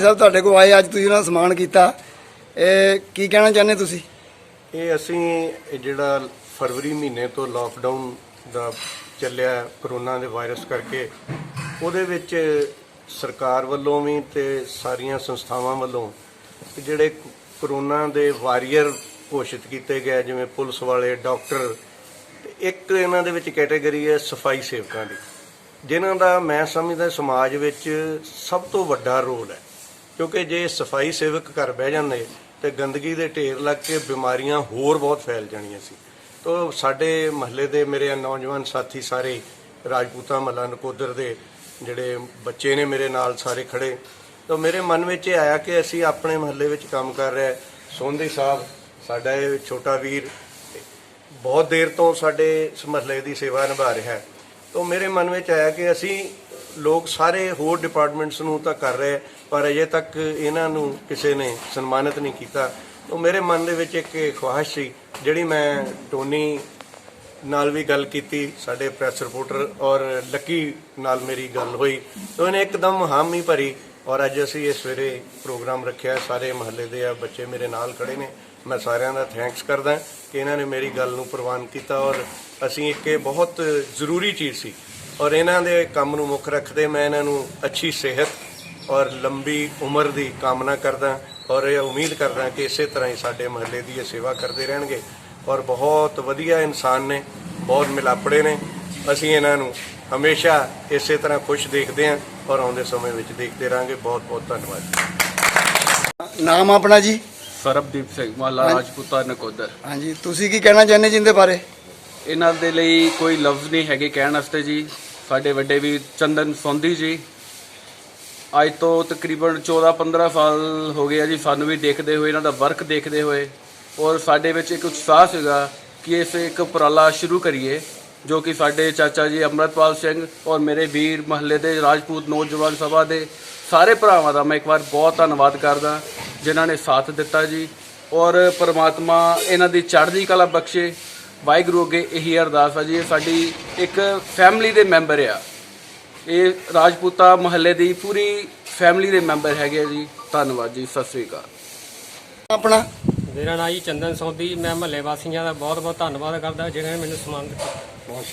ਸਾਹਿਬ, ਤੁਹਾਡੇ ਕੋਲ ਆਏ, ਅੱਜ ਤੁਸੀਂ ਉਹਨਾਂ ਦਾ ਸਨਮਾਨ ਕੀਤਾ। ਇਹ ਕੀ ਕਹਿਣਾ ਚਾਹੁੰਦੇ ਤੁਸੀਂ? ਇਹ ਅਸੀਂ ਇਹ ਜਿਹੜਾ ਫਰਵਰੀ ਮਹੀਨੇ ਤੋਂ ਲਾਕਡਾਊਨ ਦਾ ਚੱਲਿਆ ਕਰੋਨਾ ਦੇ ਵਾਇਰਸ ਕਰਕੇ, ਉਹਦੇ ਵਿੱਚ ਸਰਕਾਰ ਵੱਲੋਂ ਵੀ ਤੇ ਸਾਰੀਆਂ ਸੰਸਥਾਵਾਂ ਵੱਲੋਂ ਜਿਹੜੇ ਕਰੋਨਾ ਦੇ ਵਾਰੀਅਰ ਘੋਸ਼ਿਤ ਕੀਤੇ ਗਏ ਜਿਵੇਂ ਪੁਲਿਸ ਵਾਲੇ ਡਾਕਟਰ ਤੇ ਇੱਕ ਇਹਨਾਂ ਦੇ ਵਿੱਚ ਕੈਟਾਗਰੀ ਹੈ ਸਫ਼ਾਈ ਸੇਵਕਾਂ ਦੀ, ਜਿਨ੍ਹਾਂ ਦਾ ਮੈਂ ਸਮਝਦਾ ਸਮਾਜ ਵਿੱਚ ਸਭ ਤੋਂ ਵੱਡਾ ਰੋਲ ਹੈ। ਕਿਉਂਕਿ ਜੇ ਸਫ਼ਾਈ ਸੇਵਕ ਘਰ ਬਹਿ ਜਾਂਦੇ ਤੇ ਗੰਦਗੀ ਦੇ ਢੇਰ ਲੱਗ ਕੇ ਬਿਮਾਰੀਆਂ ਹੋਰ ਬਹੁਤ ਫੈਲ ਜਾਣੀਆਂ ਸੀ। ਤੋ ਸਾਡੇ ਮਹੱਲੇ ਦੇ ਮੇਰੇ ਨੌਜਵਾਨ ਸਾਥੀ ਸਾਰੇ ਰਾਜਪੂਤਾ ਮਹੱਲਾ ਨਕੋਦਰ ਦੇ ਜਿਹੜੇ ਬੱਚੇ ਨੇ ਮੇਰੇ ਨਾਲ ਸਾਰੇ ਖੜੇ। ਤਾਂ ਮੇਰੇ ਮਨ ਵਿੱਚ ਇਹ ਆਇਆ ਕਿ ਅਸੀਂ ਆਪਣੇ ਮਹੱਲੇ ਵਿੱਚ ਕੰਮ ਕਰ ਰਿਹਾ ਸੋਂਦੀ ਸਾਹਿਬ, ਸਾਡਾ ਇਹ ਛੋਟਾ ਵੀਰ, ਬਹੁਤ ਦੇਰ ਤੋਂ ਸਾਡੇ ਇਸ ਮਹੱਲੇ ਦੀ ਸੇਵਾ ਨਿਭਾ ਰਿਹਾ। ਹੈ ਤਾਂ ਮੇਰੇ ਮਨ ਵਿੱਚ ਆਇਆ ਕਿ ਅਸੀਂ ਲੋਕ ਸਾਰੇ ਹੋਰ ਡਿਪਾਰਟਮੈਂਟਸ ਨੂੰ ਤਾਂ ਕਰ ਰਹੇ ਪਰ ਅਜੇ ਤੱਕ ਇਹਨਾਂ ਨੂੰ ਕਿਸੇ ਨੇ ਸਨਮਾਨਿਤ ਨਹੀਂ ਕੀਤਾ। ਤਾਂ ਮੇਰੇ ਮਨ ਦੇ ਵਿੱਚ ਇੱਕ ਇਹ ਖੁਆਇਸ਼ ਸੀ, ਜਿਹੜੀ ਮੈਂ ਟੋਨੀ ਨਾਲ ਵੀ ਗੱਲ ਕੀਤੀ, ਸਾਡੇ ਪ੍ਰੈਸ ਰਿਪੋਰਟਰ ਔਰ ਲੱਕੀ ਨਾਲ ਮੇਰੀ ਗੱਲ ਹੋਈ। ਤਾਂ ਇਹਨੇ ਇੱਕਦਮ ਹਾਮੀ ਭਰੀ, ਔਰ ਅੱਜ ਅਸੀਂ ਇਹ ਸਵੇਰੇ ਪ੍ਰੋਗਰਾਮ ਰੱਖਿਆ, ਸਾਰੇ ਮਹੱਲੇ ਦੇ ਆ ਬੱਚੇ ਮੇਰੇ ਨਾਲ ਖੜੇ ਨੇ। ਮੈਂ ਸਾਰਿਆਂ ਦਾ ਥੈਂਕਸ ਕਰਦਾ ਕਿ ਇਹਨਾਂ ਨੇ ਮੇਰੀ ਗੱਲ ਨੂੰ ਪ੍ਰਵਾਨ ਕੀਤਾ, ਔਰ ਅਸੀਂ ਇੱਕ ਇਹ ਬਹੁਤ ਜ਼ਰੂਰੀ ਚੀਜ਼ ਸੀ ਔਰ ਇਹਨਾਂ ਦੇ ਕੰਮ ਨੂੰ ਮੁੱਖ ਰੱਖਦੇ ਮੈਂ ਇਹਨਾਂ ਨੂੰ ਅੱਛੀ ਸਿਹਤ ਔਰ ਲੰਬੀ ਉਮਰ ਦੀ ਕਾਮਨਾ ਕਰਦਾ ਔਰ ਇਹ ਉਮੀਦ ਕਰਦਾ ਕਿ ਇਸੇ ਤਰ੍ਹਾਂ ਹੀ ਸਾਡੇ ਮਹੱਲੇ ਦੀ ਇਹ ਸੇਵਾ ਕਰਦੇ ਰਹਿਣਗੇ ਔਰ ਬਹੁਤ ਵਧੀਆ ਇਨਸਾਨ ਨੇ ਬਹੁਤ ਮਿਲਾਪੜੇ ਨੇ। ਅਸੀਂ ਇਹਨਾਂ ਨੂੰ ਹਮੇਸ਼ਾ ਇਸੇ ਤਰ੍ਹਾਂ ਖੁਸ਼ ਦੇਖਦੇ ਹਾਂ ਔਰ ਆਉਂਦੇ ਸਮੇਂ ਵਿੱਚ ਦੇਖਦੇ ਰਹਾਂਗੇ। ਬਹੁਤ ਬਹੁਤ ਧੰਨਵਾਦ। ਨਾਮ ਆਪਣਾ ਜੀ? ਸਰਬਦੀਪ ਸਿੰਘ ਮਹੱਲਾ ਰਾਜਪੂਤਾ ਨਕੋਦਰ। ਹਾਂਜੀ। ਤੁਸੀਂ ਕੀ ਕਹਿਣਾ ਚਾਹੁੰਦੇ ਜੀ ਇਹਦੇ ਬਾਰੇ? ਇਹਨਾਂ ਦੇ ਲਈ ਕੋਈ ਲਫ਼ਜ਼ ਨਹੀਂ ਹੈਗੇ ਕਹਿਣ ਵਾਸਤੇ ਜੀ। ਸਾਡੇ ਵੱਡੇ ਵੀ ਚੰਦਨ ਸੌਂਦੀ ਜੀ। ਅੱਜ ਤੋਂ ਤਕਰੀਬਨ 14-15 ਸਾਲ ਹੋ ਗਏ ਆ ਜੀ, ਸਾਨੂੰ ਵੀ ਦੇਖਦੇ ਹੋਏ, ਇਹਨਾਂ ਦਾ ਵਰਕ ਦੇਖਦੇ ਹੋਏ। ਔਰ ਸਾਡੇ ਵਿੱਚ ਇੱਕ ਉਤਸ਼ਾਹ ਸੀਗਾ ਕਿ ਇਸ ਇੱਕ ਉਪਰਾਲਾ ਸ਼ੁਰੂ ਕਰੀਏ, ਜੋ ਕਿ ਸਾਡੇ ਚਾਚਾ ਜੀ ਅਮਰਤਪਾਲ ਸਿੰਘ ਔਰ ਮੇਰੇ ਵੀਰ ਮਹੱਲੇ ਦੇ ਰਾਜਪੂਤ ਨੌਜਵਾਨ ਸਭਾ ਦੇ ਸਾਰੇ ਭਰਾਵਾਂ ਦਾ ਮੈਂ ਇੱਕ ਵਾਰ ਬਹੁਤ ਧੰਨਵਾਦ ਕਰਦਾ, ਜਿਨ੍ਹਾਂ ਨੇ ਸਾਥ ਦਿੱਤਾ ਜੀ। ਔਰ ਪਰਮਾਤਮਾ ਇਹਨਾਂ ਦੀ ਚੜ੍ਹਦੀ ਕਲਾ ਬਖਸ਼ੇ। ਵਾਹਿਗੁਰੂ ਅੱਗੇ ਇਹੀ ਅਰਦਾਸ ਆ ਜੀ ਇਹ ਸਾਡੀ ਇੱਕ ਫੈਮਿਲੀ ਦੇ ਮੈਂਬਰ ਆ। ਇਹ ਰਾਜਪੂਤਾ ਮਹੱਲੇ ਦੀ ਪੂਰੀ ਫੈਮਿਲੀ ਦੇ ਮੈਂਬਰ ਹੈਗੇ ਆ ਜੀ। ਧੰਨਵਾਦ ਜੀ ਸਤਿ ਸ੍ਰੀ ਅਕਾਲ। ਆਪਣਾ? ਮੇਰਾ ਨਾਂ ਜੀ ਚੰਦਨ ਸੌਦੀ ਮੈਂ ਮਹੱਲੇ ਵਾਸੀਆਂ ਦਾ ਬਹੁਤ ਬਹੁਤ ਧੰਨਵਾਦ ਕਰਦਾ ਜਿਨ੍ਹਾਂ ਨੇ ਮੈਨੂੰ ਸਨਮਾਨ ਦਿੱਤਾ ਬਹੁਤ